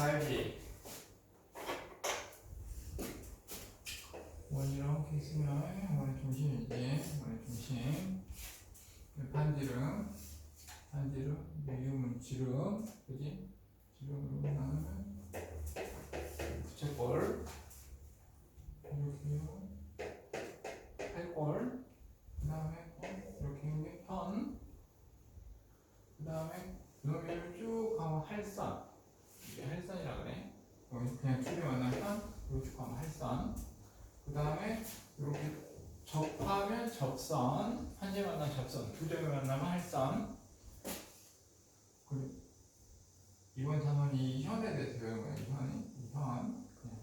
용어들 다 알지. 원 이렇게 있으면 원의 중심이지. 원의 중심. 반지름, 반지름, 미음은 지름, 그지? 지름은 부채꼴, 이렇게요. 팔꼴, 그 다음에 이렇게 있는 게 현, 그 다음에 이놈을 쭉 가면 할선, 이게 할선이라 그래. 여기 그냥 줄이 만나면 이렇게 쭉 가면 할선. 그 다음에 이렇게 접하면 접선, 한개 만나면 접선, 두 점을 만나면 할선. 그리고 이번 단원이 이 현에 대해서 배우는 거야. 이 현이, 이 현, 그냥.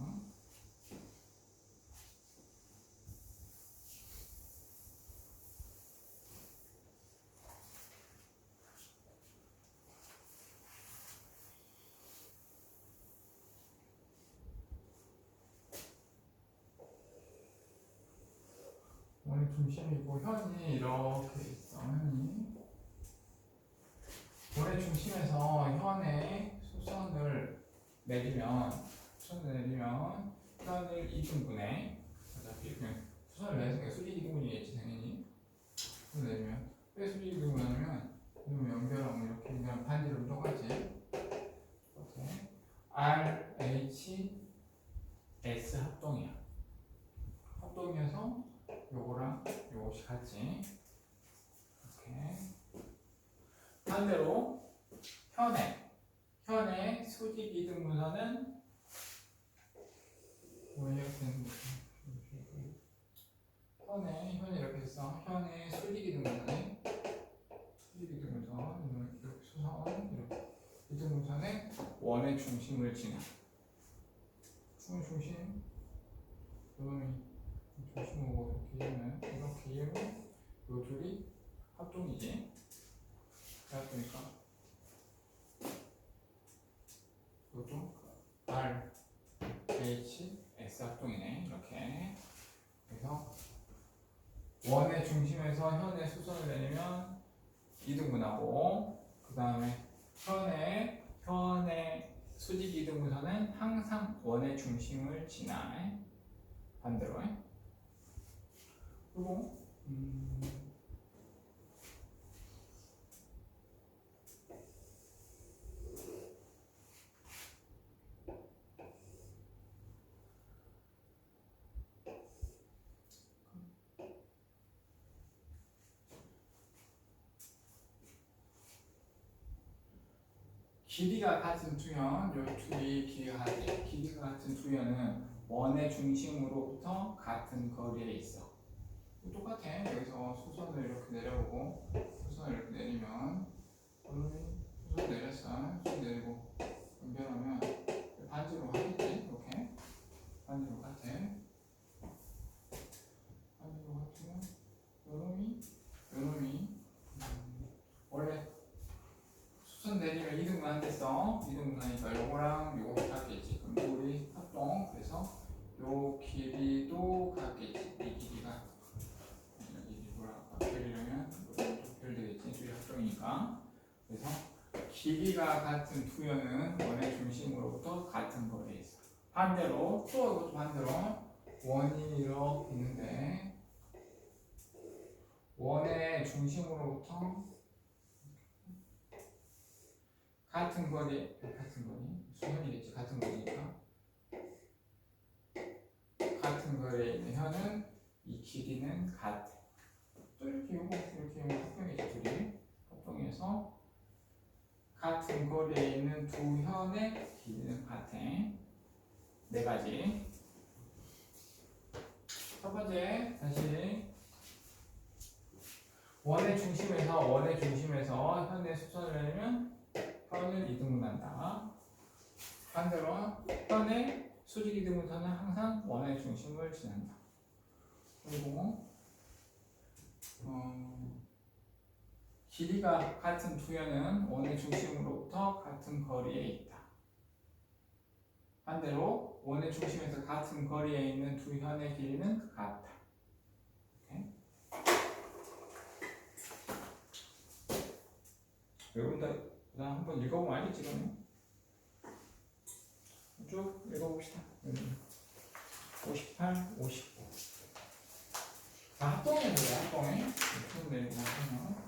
중심이고 현이 이렇게 있어. 현이. 원의 중심에서 현의 수선을 내리면 수선을 내리면 현을 이등분해 어차피 그냥 수선을 내서 수직 이등분이겠지 당연히 수선을 내리면 왜 수직 이등분하냐면 이놈 연결하면 이렇게 연결하면 반지름 똑같지 이렇게 R, H, S 합동이야 합동이어서 요거랑 요것이 같지. 이렇게. 반대로 현의 현의 수직 이등 뭐 되는 거지? 현의 현이 이렇게 있어. 현의 수직 이등 분선에 수직 이등 분선 이렇게 수선 이렇게. 이등 분선에 원의 중심을 지나. 중 중심. 요놈이 중심으로 이렇게 이으면 이렇게 이으면 요 둘이 합동이지? 그러니까. 이것도 R, H, S 합동이네 이렇게. 그래서 원의 중심에서 현의 수선을 내리면 이등분하고 그 다음에 현의 현의 수직 이등분선은 항상 원의 중심을 지나 반대로 길이가 같은 두연, 요 둘이 길이가. 길이가 같은 두연은 원의 중심으로부터 같은 거리에 있어. 똑같아. 여기서 수선을 이렇게 내려보고 수선을 이렇게 내리면 오늘 수선 내렸어. 수선 내리고 연결하면 반지로 하겠지. 이렇게 반지로 같아. 반지로 같으면 요놈이 요놈이 음, 원래 수선 내리면 이등분 안 됐어. 이등분 하니까 요거랑 요거 같겠지. 그럼 우리 합동 그래서 요 길이도 같겠지. 이 길이가 여기 뭐랄까 별이라면 별 되겠지. 둘이 합동이니까. 그래서 길이가 같은 두 연은 원의 중심으로부터 같은 거리에 있어. 반대로 또 이것도 반대로 원이 이렇게 있는데 원의 중심으로부터 같은 거리 같은 거리 수선이겠지 같은 거리니까 같은 거리에 있는 현은 이 길이는 같아 또 이렇게 요거 이렇게 합동이지 둘이 합동해서 같은 거리에 있는 두 현의 길이는 같아 네 가지 첫 번째 다시 원의 중심에서 원의 중심에서 현의 수선을 내면 현을 이등분한다. 반대로 현의 수직 이등분선은 항상 원의 중심을 지난다. 그리고 어, 길이가 같은 두 현은 원의 중심으로부터 같은 거리에 있다. 반대로 원의 중심에서 같은 거리에 있는 두 현의 길이는 같다. 여러분들 그다음 한번 읽어보면 알겠지 그러면 쭉 읽어봅시다. 여기 58, 59 아, 합동에 보자 합동에 쭉 내리고 하면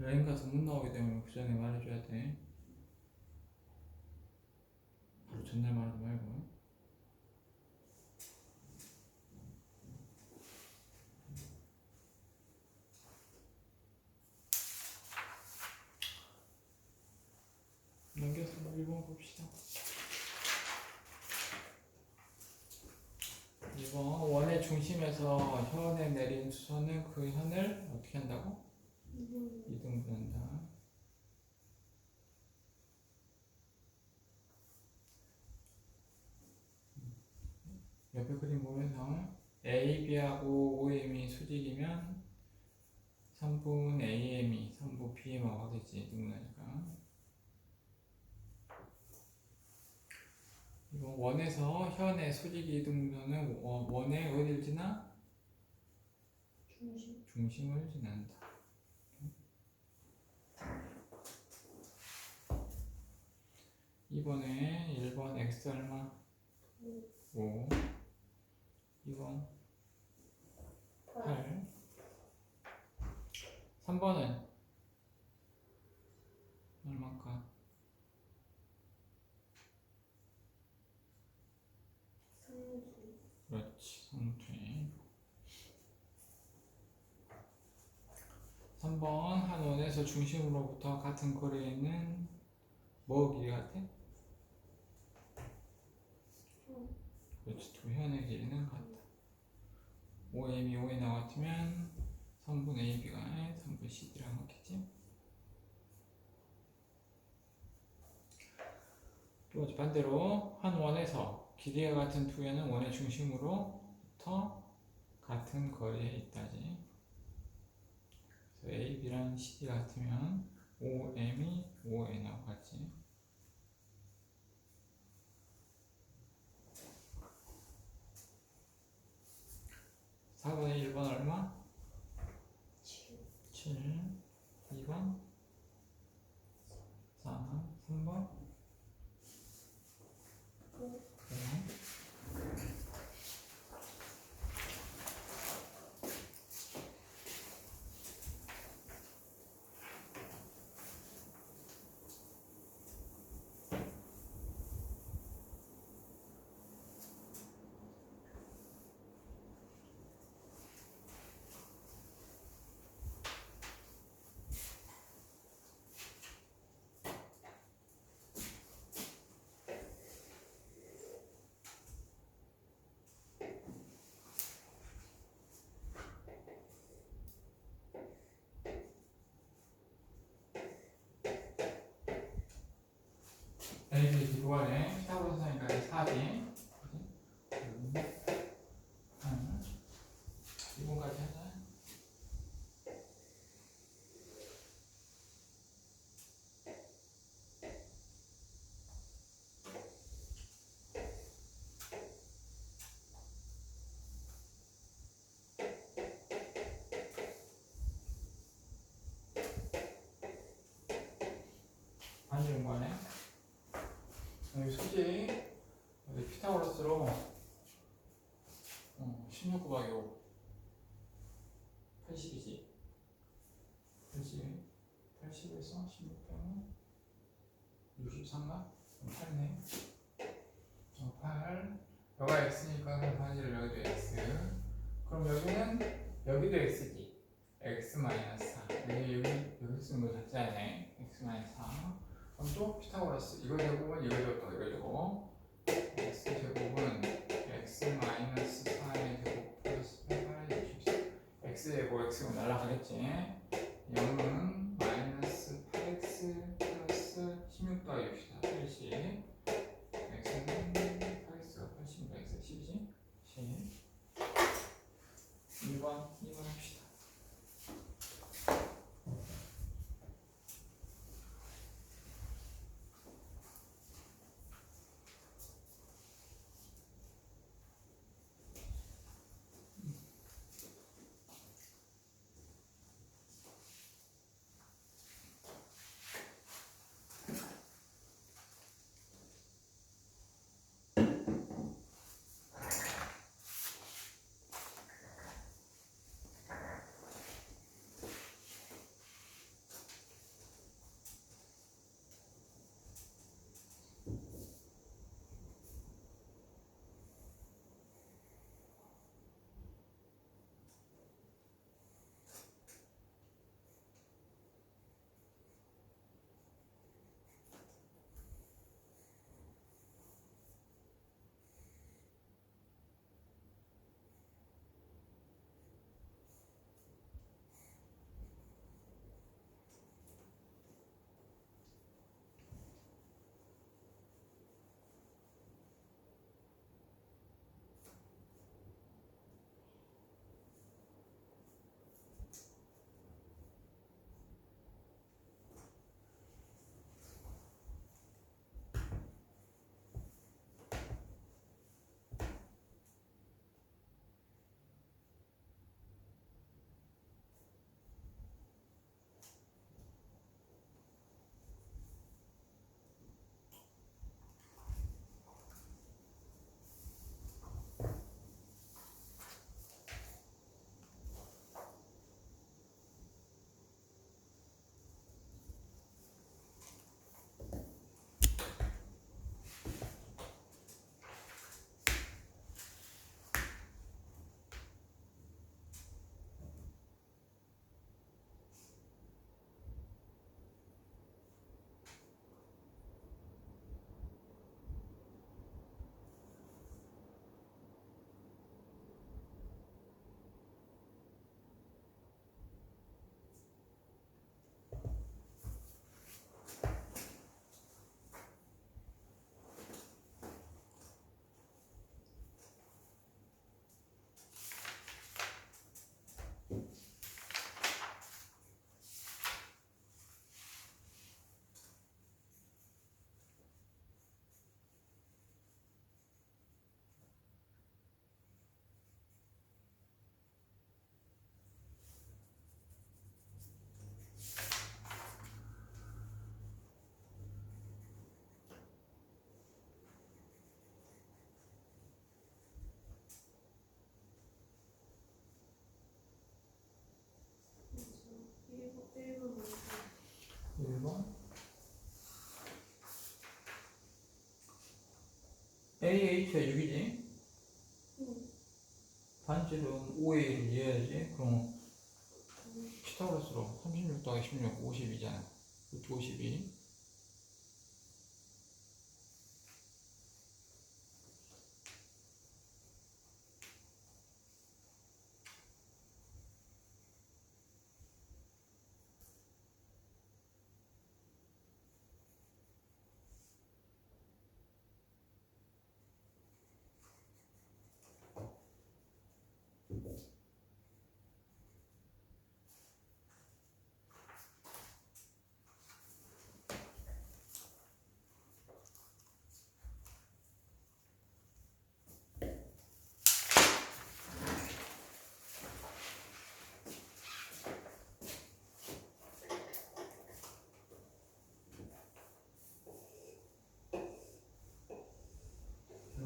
여행 가서 못 나오게 되면 그 전에 말해줘야 돼. 바로 전날 말하지 말고. 넘겨서 1번 봅시다. 2번 원의 중심에서 현에 내린 수선은 그 현을 어떻게 한다고? 이등분한다. 옆에 그림 보면서 A, B하고 OM이 수직이면 3분 3분 BM하고 하겠지 이등분하니까 이거 원에서 현의 이등분은 원- 원의 어딜 지나? 중심 중심을 지난다. 이번에 1번 x 얼마? 5 2번 8 3번은 얼마일까? 상수 그렇지 성퇴 원에서 중심으로부터 같은 거리에 있는 뭐 길이 같아? 그렇지 두 현의 길이는 같다 5m이 5에 나왔으면 성분 AB가 3분 CD랑 같겠지? 또 반대로 한 원에서 길이가 같은 두 현은 원의 중심으로부터 같은 거리에 있다지 그래서 A, B랑 CD 같으면 5M이 5에 나왔지 4번에 1번 얼마? 7 2번? 4 3번 A, B, 구간에 피타고라스 하니까 4지 하나 2번까지 하자. 반중간에 여기 수지 여기 피타고라스로 어, 16 곱하기 5 80이지? 80 80에서 16 빼면 63가? 8네. 어, 8 여가 x니까 반지를 여기도 x. 그럼 여기는 여기도 x지. X 마이너스 4 여기 여기 여기 쓰는 거 같잖아요 x 마이너스 4 그럼 또 피타고라스. 이거 제곱은 이거 제곱 또 이거 제곱. x 제곱은 x 마이너스 4의 제곱 플러스 8의 64 x 제곱 x가 날라가겠지. 0은 50에 6이지? 응. 반지름 5의 1을 이해해야지. 그럼 피타고라스로 36 더하기 16 50이잖아. 루트 52.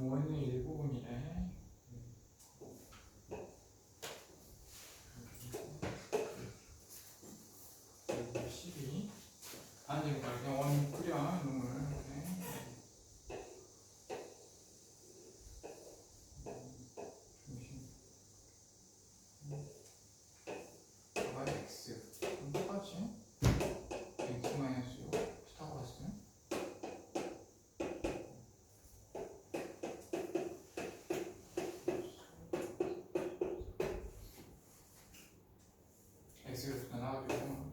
원의 일부분이래. 그리고 12. 6 피타고라스. x가 나와주고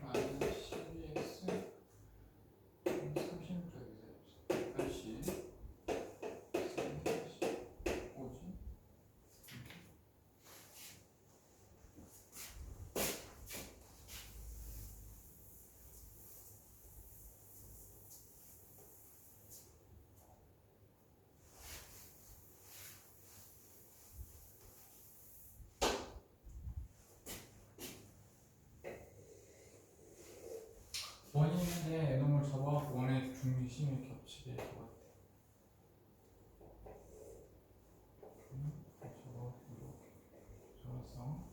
마이너스 12x 36쪽에서 80 오지 있는데 애놈을 접어갖고 원의 중심이 겹치게 적었대. 접어 이렇게 접어서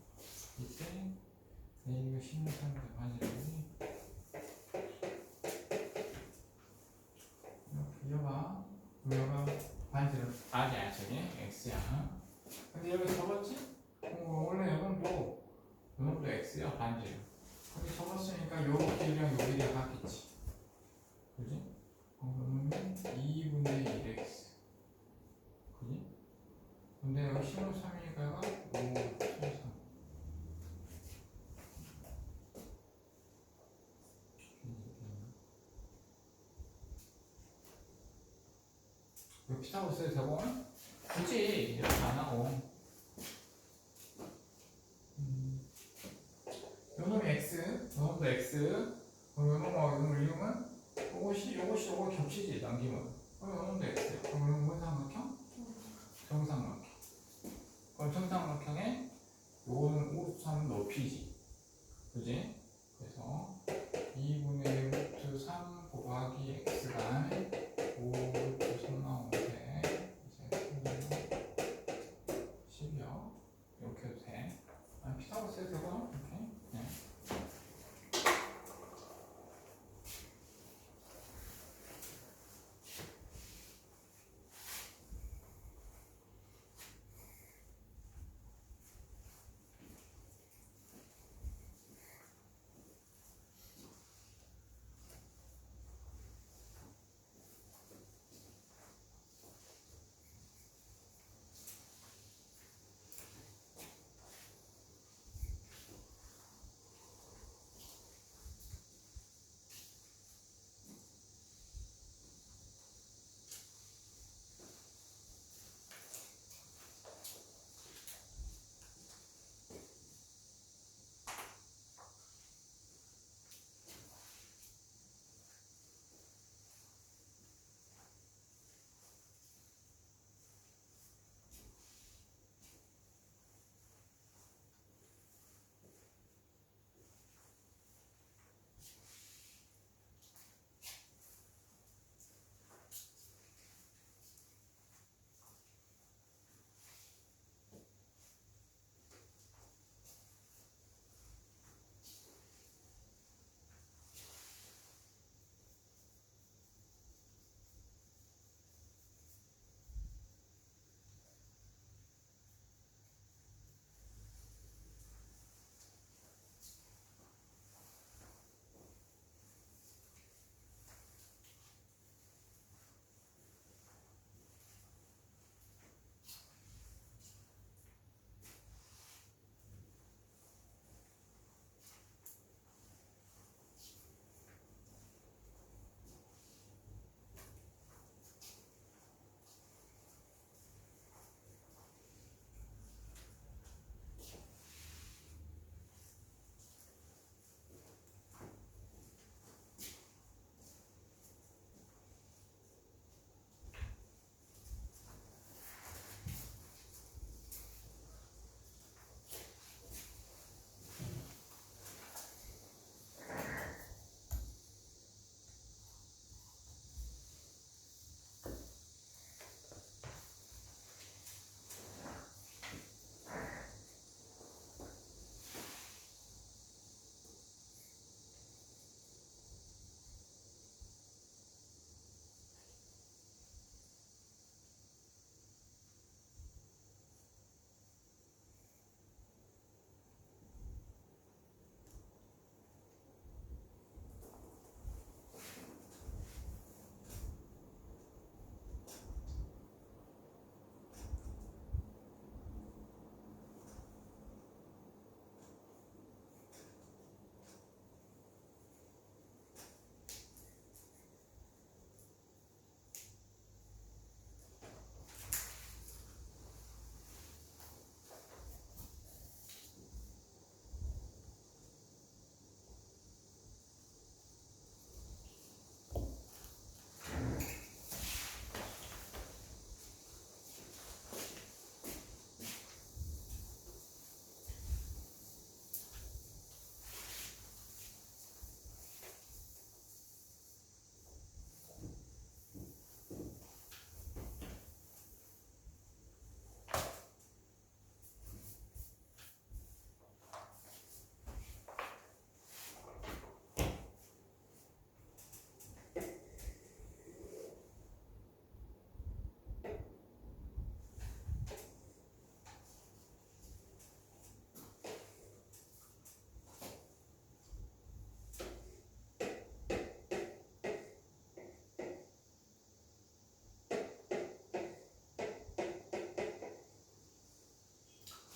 이때 A가 16cm 반지름이 이렇게 이어가 이어가 반지름 아니야 저기 X야. 근데 여기 접었지? 어, 원래 이건 또 이건 또 X야 반지름. 여기 접었으니까 요 길이랑 요 길이가 같겠지. 그지? 그러면 2분의 1x. 그지? 근데 여기 13이니까 5, 13. 왜 피타고라스의 대본? 굳이 이렇게 안 하고. 요놈이 x, 요놈도 x, 그럼 요놈하고 요놈을 이용은 요것이 요것이 요거 겹치지 남기면 그럼 요놈도 x야. 그럼 요놈 뭔 삼각형? 정삼각형. 그럼 정삼각형에 요거는 53 높이지. 그지? 그래서 2분의 루트 3 곱하기 x가 5 루트 3 나오는데 이제 10이요. 이렇게 해도 돼. 아니 피타고라스의 대본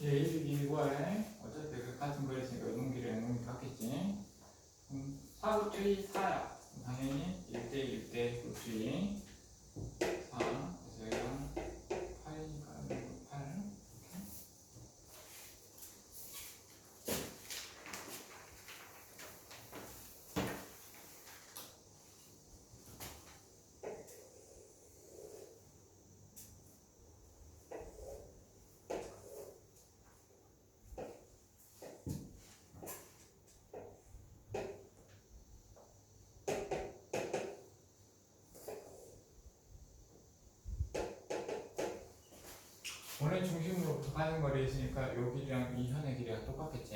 1이 2에 어차피 그 같은 거리니까 운동기를 운동기 같겠지. 음, 4구추이 4야. 당연히 1대 1대 구추이 4. 그래서 여기가 8이니까 8. 원래 중심으로부터 가는 거리 있으니까 요 길이랑 이 현의 길이가 똑같겠지.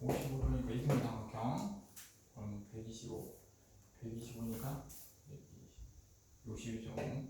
55도니까 이등분 삼각형. 그럼 125. 125니까 52.5.